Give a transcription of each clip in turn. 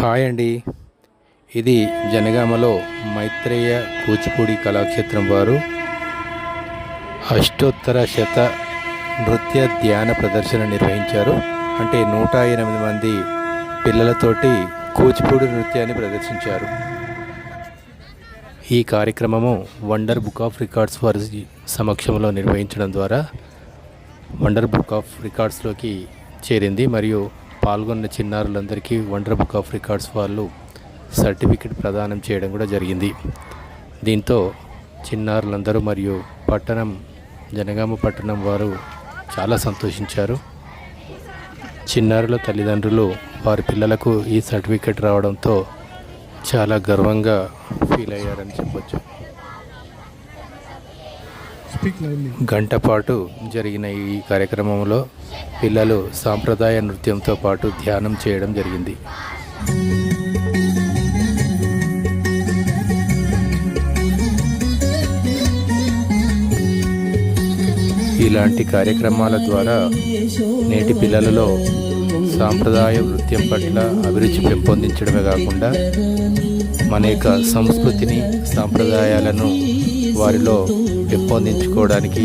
Hi అండి. ఇది జనగామలో మైత్రేయ కూచిపూడి కళాక్షేత్రం వారు అష్టోత్తర శత నృత్య ధ్యాన ప్రదర్శన నిర్వహించారు. అంటే నూట ఎనిమిది మంది పిల్లలతోటి కూచిపూడి నృత్యాన్ని ప్రదర్శించారు. ఈ కార్యక్రమము వండర్ బుక్ ఆఫ్ రికార్డ్స్ వారి సమక్షంలో నిర్వహించడం ద్వారా వండర్ బుక్ ఆఫ్ రికార్డ్స్లోకి చేరింది. మరియు పాల్గొన్న చిన్నారులందరికీ వండర్ బుక్ ఆఫ్ రికార్డ్స్ వాళ్ళు సర్టిఫికెట్ ప్రదానం చేయడం కూడా జరిగింది. దీంతో చిన్నారులందరూ మరియు పట్టణం జనగామ పట్టణం వారు చాలా సంతోషించారు. చిన్నారుల తల్లిదండ్రులు వారి పిల్లలకు ఈ సర్టిఫికెట్ రావడంతో చాలా గర్వంగా ఫీల్ అయ్యారని చెప్పొచ్చు. గంట పాటు జరిగిన ఈ కార్యక్రమంలో పిల్లలు సాంప్రదాయ నృత్యంతో పాటు ధ్యానం చేయడం జరిగింది. ఇలాంటి కార్యక్రమాల ద్వారా నేటి పిల్లలలో సాంప్రదాయ నృత్యం పట్ల అభిరుచి పెంపొందించడమే కాకుండా మన యొక్క సంస్కృతిని సాంప్రదాయాలను వారిలో పెంపొందించుకోవడానికి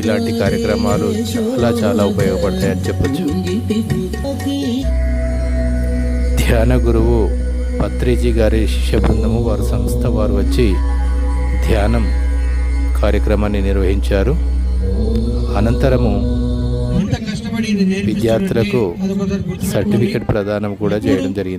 ఇలాంటి కార్యక్రమాలు చాలా చాలా ఉపయోగపడతాయని చెప్పొచ్చు ధ్యాన గురువు పత్రిజీ గారి శిష్య బృందము వారి సంస్థ వారు వచ్చి ధ్యానం కార్యక్రమాన్ని నిర్వహించారు అనంతరము విద్యార్థులకు. సర్టిఫికెట్ ప్రదానం కూడా చేయడం జరిగింది